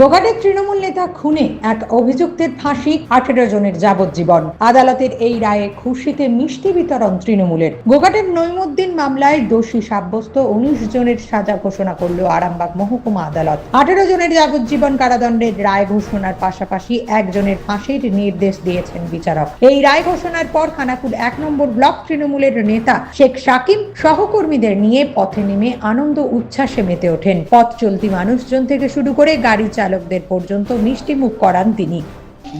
গোঘাটের তৃণমূল নেতা খুনে এক অভিযুক্তের ফাঁসি, আঠেরো জনের যাবজ্জীবন। আদালতের এই রায়ে খুশিতে মিষ্টি বিতরণ তৃণমূলের। গোঘাটের নৈমুদ্দিন মামলায় দোষী সাব্যস্ত উনিশ জনের সাজা ঘোষণা করল আরামবাগ মহকুমা আদালত। আঠেরো জনের যাবজ্জীবন কারাদণ্ডের রায় ঘোষণার পাশাপাশি একজনের ফাঁসির নির্দেশ দিয়েছেন বিচারক। এই রায় ঘোষণার পর খানাকুল এক নম্বর ব্লক তৃণমূলের নেতা শেখ সাকিম সহকর্মীদের নিয়ে পথে নেমে আনন্দ উচ্ছ্বাসে মেতে ওঠেন। পথ চলতি মানুষজন থেকে শুরু করে গাড়ি চালকদের পর্যন্ত মিষ্টি মুখ করান তিনি।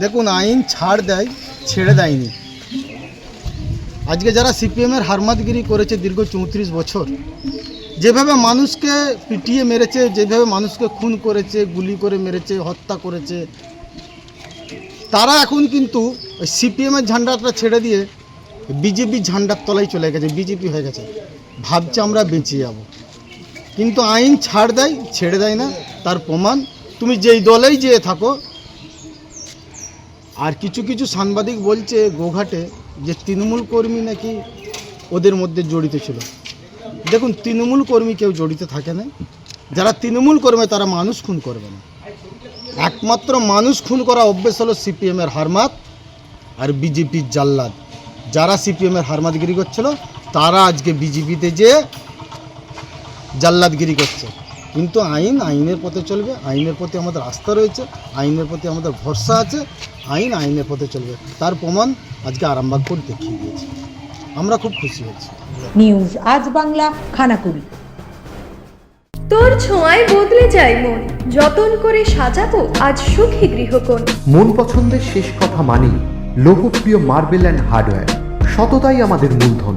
দেখুন, আইন ছাড় দেয়, ছেড়ে দেয়নি। আজকে যারা সিপিএমের হারমাতগিরি করেছে দীর্ঘ চৌত্রিশ বছর, যেভাবে মানুষকে পিটিয়ে মেরেছে, যেভাবে মানুষকে খুন করেছে, গুলি করে মেরেছে, হত্যা করেছে, তারা এখন কিন্তু ওই সিপিএমের ঝান্ডাটা ছেড়ে দিয়ে বিজেপি ঝান্ডার তলায় চলে গেছে, বিজেপি হয়ে গেছে। ভাবছে আমরা বেঁচে যাব। কিন্তু আইন ছাড় দেয়, ছেড়ে দেয় না, তার প্রমাণ তুমি যেই দলেই যেয়ে থাকো। আর কিছু কিছু সাংবাদিক বলছে গোঘাটে যে তৃণমূল কর্মী নাকি ওদের মধ্যে জড়িত ছিল। দেখুন, তৃণমূল কর্মী কেউ জড়িত থাকে না। যারা তৃণমূল কর্মী, তারা মানুষ খুন করবে না। একমাত্র মানুষ খুন করা অভ্যেস হলো সিপিএমের হারমাত আর বিজেপির জাল্লাদ। যারা সিপিএমের হারমাতগিরি করছিল, তারা আজকে বিজেপিতে যে জাল্লাদগিরি করছে। কিন্তু আইন আইনের পথে চলবে আইনের প্রতি আমাদের আস্থা রয়েছে আইনের প্রতি আমাদের ভরসা আছে আইন আইনের পথে চলবে। তার প্রমাণ আজকে আরামবাগ করে দেখিয়ে দিয়েছে। আমরা খুব খুশি হয়েছি। নিউজ আজ বাংলা খানাকুল তোর ছোঁয়ায় বদলে যায় মন যতন করে সাজাবো আজ সুখী গৃহকোণ। মন পছন্দের শেষ কথা মানি লোকপ্রিয় মার্বেল অ্যান্ড হার্ডওয়্যার সততাই আমাদের মূলধন।